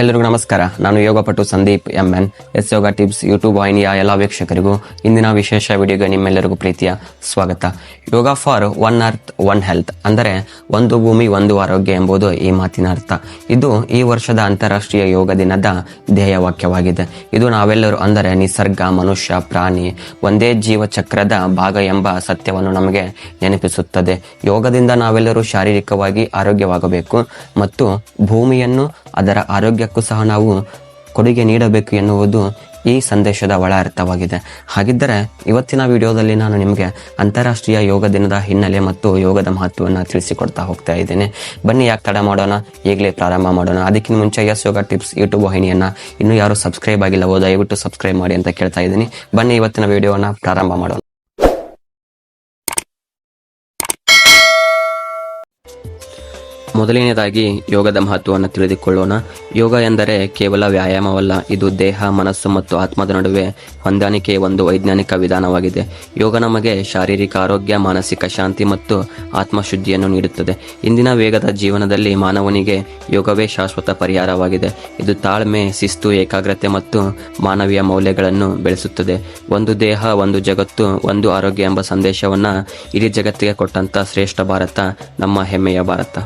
ಎಲ್ಲರಿಗೂ ನಮಸ್ಕಾರ. ನಾನು ಯೋಗಪಟು Sandeep M N S yoga tips, YouTube ವಾಹಿನಿಯ ಎಲ್ಲ ವೀಕ್ಷಕರಿಗೂ ಇಂದಿನ ವಿಶೇಷ ವಿಡಿಯೋಗೆ ನಿಮ್ಮೆಲ್ಲರಿಗೂ ಪ್ರೀತಿಯ ಸ್ವಾಗತ. Yoga for one earth, one health ಅಂದರೆ ಒಂದು ಭೂಮಿ, ಒಂದು ಆರೋಗ್ಯ ಎಂಬುದು ಈ ಮಾತಿನ ಅರ್ಥ. ಇದು ಈ ವರ್ಷದ ಅಂತಾರಾಷ್ಟ್ರೀಯ ಯೋಗ ದಿನದ ಧ್ಯೇಯ ವಾಕ್ಯವಾಗಿದೆ. ಇದು ನಾವೆಲ್ಲರೂ ಅಂದರೆ ನಿಸರ್ಗ, ಮನುಷ್ಯ, ಪ್ರಾಣಿ ಒಂದೇ ಜೀವ ಚಕ್ರದ ಭಾಗ ಎಂಬ ಸತ್ಯವನ್ನು ನಮಗೆ ನೆನಪಿಸುತ್ತದೆ. ಯೋಗದಿಂದ ನಾವೆಲ್ಲರೂ ಶಾರೀರಿಕವಾಗಿ ಆರೋಗ್ಯವಾಗಬೇಕು ಮತ್ತು ಭೂಮಿಯನ್ನು ಅದರ ಆರೋಗ್ಯಕ್ಕೂ ಸಹ ನಾವು ಕೊಡುಗೆ ನೀಡಬೇಕು ಎನ್ನುವುದು ಈ ಸಂದೇಶದ ಒಳ ಅರ್ಥವಾಗಿದೆ. ಹಾಗಿದ್ದರೆ ಇವತ್ತಿನ ವಿಡಿಯೋದಲ್ಲಿ ನಾನು ನಿಮಗೆ ಅಂತಾರಾಷ್ಟ್ರೀಯ ಯೋಗ ದಿನದ ಹಿನ್ನೆಲೆ ಮತ್ತು ಯೋಗದ ಮಹತ್ವವನ್ನು ತಿಳಿಸಿಕೊಡ್ತಾ ಹೋಗ್ತಾ ಇದ್ದೇನೆ. ಬನ್ನಿ, ಯಾಕೆ ತಡ ಮಾಡೋಣ? ಈಗಲೇ ಪ್ರಾರಂಭ ಮಾಡೋಣ. ಅದಕ್ಕಿಂತ ಮುಂಚೆ ಎಸ್ ಯೋಗ ಟಿಪ್ಸ್ ಯೂಟ್ಯೂಬ್ ವಾಹಿನಿಯನ್ನು ಇನ್ನೂ ಯಾರು ಸಬ್ಸ್ಕ್ರೈಬ್ ಆಗಿಲ್ಲವೋ, ದಯವಿಟ್ಟು ಸಬ್ಸ್ಕ್ರೈಬ್ ಮಾಡಿ ಅಂತ ಕೇಳ್ತಾ ಇದ್ದೀನಿ. ಬನ್ನಿ, ಇವತ್ತಿನ ವಿಡಿಯೋನ ಪ್ರಾರಂಭ ಮಾಡೋಣ. ಮೊದಲನೆಯದಾಗಿ ಯೋಗದ ಮಹತ್ವವನ್ನು ತಿಳಿದುಕೊಳ್ಳೋಣ. ಯೋಗ ಎಂದರೆ ಕೇವಲ ವ್ಯಾಯಾಮವಲ್ಲ, ಇದು ದೇಹ, ಮನಸ್ಸು ಮತ್ತು ಆತ್ಮದ ನಡುವೆ ಹೊಂದಾಣಿಕೆಯ ಒಂದು ವೈಜ್ಞಾನಿಕ ವಿಧಾನವಾಗಿದೆ. ಯೋಗ ನಮಗೆ ಶಾರೀರಿಕ ಆರೋಗ್ಯ, ಮಾನಸಿಕ ಶಾಂತಿ ಮತ್ತು ಆತ್ಮಶುದ್ಧಿಯನ್ನು ನೀಡುತ್ತದೆ. ಇಂದಿನ ವೇಗದ ಜೀವನದಲ್ಲಿ ಮಾನವನಿಗೆ ಯೋಗವೇ ಶಾಶ್ವತ ಪರಿಹಾರವಾಗಿದೆ. ಇದು ತಾಳ್ಮೆ, ಶಿಸ್ತು, ಏಕಾಗ್ರತೆ ಮತ್ತು ಮಾನವೀಯ ಮೌಲ್ಯಗಳನ್ನು ಬೆಳೆಸುತ್ತದೆ. ಒಂದು ದೇಹ, ಒಂದು ಜಗತ್ತು, ಒಂದು ಆರೋಗ್ಯ ಎಂಬ ಸಂದೇಶವನ್ನು ಇಡೀ ಜಗತ್ತಿಗೆ ಕೊಟ್ಟಂತ ಶ್ರೇಷ್ಠ ಭಾರತ ನಮ್ಮ ಹೆಮ್ಮೆಯ ಭಾರತ.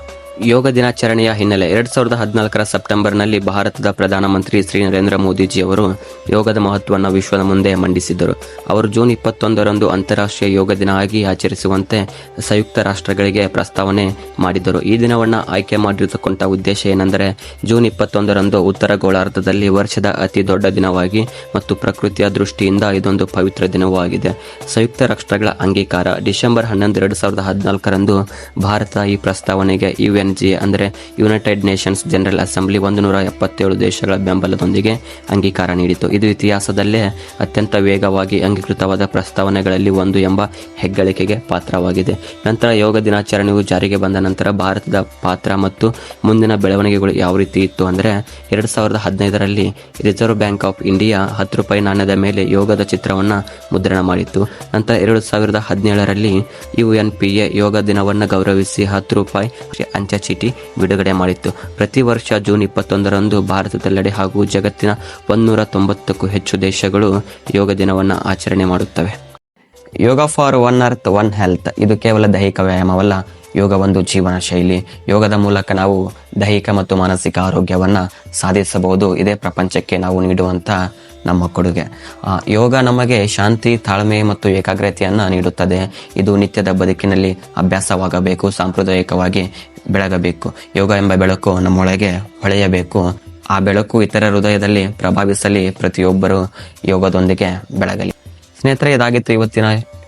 ಯೋಗ ದಿನಾಚರಣೆಯ ಹಿನ್ನೆಲೆ ಎರಡ್ ಸಾವಿರದ ಹದಿನಾಲ್ಕರ ಸೆಪ್ಟೆಂಬರ್ನಲ್ಲಿ ಭಾರತದ ಪ್ರಧಾನಮಂತ್ರಿ ಶ್ರೀ ನರೇಂದ್ರ ಮೋದಿಜಿ ಅವರು ಯೋಗದ ಮಹತ್ವವನ್ನು ವಿಶ್ವದ ಮುಂದೆ ಮಂಡಿಸಿದ್ದರು. ಅವರು ಜೂನ್ ಇಪ್ಪತ್ತೊಂದರಂದು ಅಂತಾರಾಷ್ಟ್ರೀಯ ಯೋಗ ದಿನ ಆಗಿ ಆಚರಿಸುವಂತೆ ಸಂಯುಕ್ತ ರಾಷ್ಟ್ರಗಳಿಗೆ ಪ್ರಸ್ತಾವನೆ ಮಾಡಿದರು ಈ ದಿನವನ್ನು ಆಯ್ಕೆ ಮಾಡಿರತಕ್ಕಂಥ ಉದ್ದೇಶ ಏನೆಂದರೆ, ಜೂನ್ ಇಪ್ಪತ್ತೊಂದರಂದು ಉತ್ತರ ಗೋಳಾರ್ಧದಲ್ಲಿ ವರ್ಷದ ಅತಿ ದೊಡ್ಡ ದಿನವಾಗಿ ಮತ್ತು ಪ್ರಕೃತಿಯ ದೃಷ್ಟಿಯಿಂದ ಇದೊಂದು ಪವಿತ್ರ ದಿನವೂ ಆಗಿದೆ ಸಂಯುಕ್ತ ರಾಷ್ಟ್ರಗಳ ಅಂಗೀಕಾರ ಡಿಸೆಂಬರ್ ಹನ್ನೊಂದು, ಎರಡು ಸಾವಿರದ ಹದಿನಾಲ್ಕರಂದು ಭಾರತ ಈ ಪ್ರಸ್ತಾವನೆಗೆ ಯುಎನ್ಜಿ ಅಂದರೆ ಯುನೈಟೆಡ್ ನೇಷನ್ಸ್ ಜನರಲ್ ಅಸೆಂಬ್ಲಿ ಒಂದು ನೂರ ಎಪ್ಪತ್ತೇಳು ದೇಶಗಳ ಬೆಂಬಲದೊಂದಿಗೆ ಅಂಗೀಕಾರ ನೀಡಿತು. ಇದು ಇತಿಹಾಸದಲ್ಲೇ ಅತ್ಯಂತ ವೇಗವಾಗಿ ಅಂಗೀಕೃತವಾದ ಪ್ರಸ್ತಾವನೆಗಳಲ್ಲಿ ಒಂದು ಎಂಬ ಹೆಗ್ಗಳಿಕೆಗೆ ಪಾತ್ರವಾಗಿದೆ. ನಂತರ ಯೋಗ ದಿನಾಚರಣೆಯು ಜಾರಿಗೆ ಬಂದ ನಂತರ ಭಾರತದ ಪಾತ್ರ ಮತ್ತು ಮುಂದಿನ ಬೆಳವಣಿಗೆಗಳು ಯಾವ ರೀತಿ ಇತ್ತು ಅಂದರೆ ಎರಡು ಸಾವಿರದ ಹದಿನೈದರಲ್ಲಿ ರಿಸರ್ವ್ ಬ್ಯಾಂಕ್ ಆಫ್ ಇಂಡಿಯಾ ಹತ್ತು ರೂಪಾಯಿ ನಾಣ್ಯದ ಮೇಲೆ ಯೋಗದ ಚಿತ್ರವನ್ನು ಮುದ್ರಣ ಮಾಡಿತ್ತು. ನಂತರ ಎರಡು ಸಾವಿರದ ಹದಿನೇಳರಲ್ಲಿ U N P A yoga ದಿನವನ್ನು ಗೌರವಿಸಿ ಹತ್ತು ರೂಪಾಯಿ ಅಂಚೆ ಚೀಟಿ ಬಿಡುಗಡೆ ಮಾಡಿತ್ತು. ಪ್ರತಿ ವರ್ಷ ಜೂನ್ ಇಪ್ಪತ್ತೊಂದರಂದು ಭಾರತದೆಲ್ಲೆಡೆ ಹಾಗೂ ಜಗತ್ತಿನ ಒಂದೂರ ತೊಂಬತ್ತಕ್ಕೂ ಹೆಚ್ಚು ದೇಶಗಳು ಯೋಗ ದಿನವನ್ನು ಆಚರಣೆ ಮಾಡುತ್ತವೆ. Yoga for one earth, one health. ಇದು ಕೇವಲ ದೈಹಿಕ ವ್ಯಾಯಾಮವಲ್ಲ, ಯೋಗ ಒಂದು ಜೀವನ ಶೈಲಿ. ಯೋಗದ ಮೂಲಕ ನಾವು ದೈಹಿಕ ಮತ್ತು ಮಾನಸಿಕ ಆರೋಗ್ಯವನ್ನು ಸಾಧಿಸಬಹುದು. ಇದೇ ಪ್ರಪಂಚಕ್ಕೆ ನಾವು ನೀಡುವಂಥ ನಮ್ಮ ಕೊಡುಗೆ. ಯೋಗ ನಮಗೆ ಶಾಂತಿ, ತಾಳ್ಮೆ ಮತ್ತು ಏಕಾಗ್ರತೆಯನ್ನು ನೀಡುತ್ತದೆ. ಇದು ನಿತ್ಯದ ಬದುಕಿನಲ್ಲಿ ಅಭ್ಯಾಸವಾಗಬೇಕು, ಸಾಂಪ್ರದಾಯಿಕವಾಗಿ ಬೆಳಗಬೇಕು. ಯೋಗ ಎಂಬ ಬೆಳಕು ನಮ್ಮೊಳಗೆ ಹೊಳೆಯಬೇಕು. ಆ ಬೆಳಕು ಇತರ ಹೃದಯದಲ್ಲಿ ಪ್ರಭಾವಿಸಲಿ ಪ್ರತಿಯೊಬ್ಬರು ಯೋಗದೊಂದಿಗೆ ಬೆಳಗಲಿ. ಸ್ನೇಹಿತರೆ, ಇದಾಗಿತ್ತು ಇವತ್ತಿನ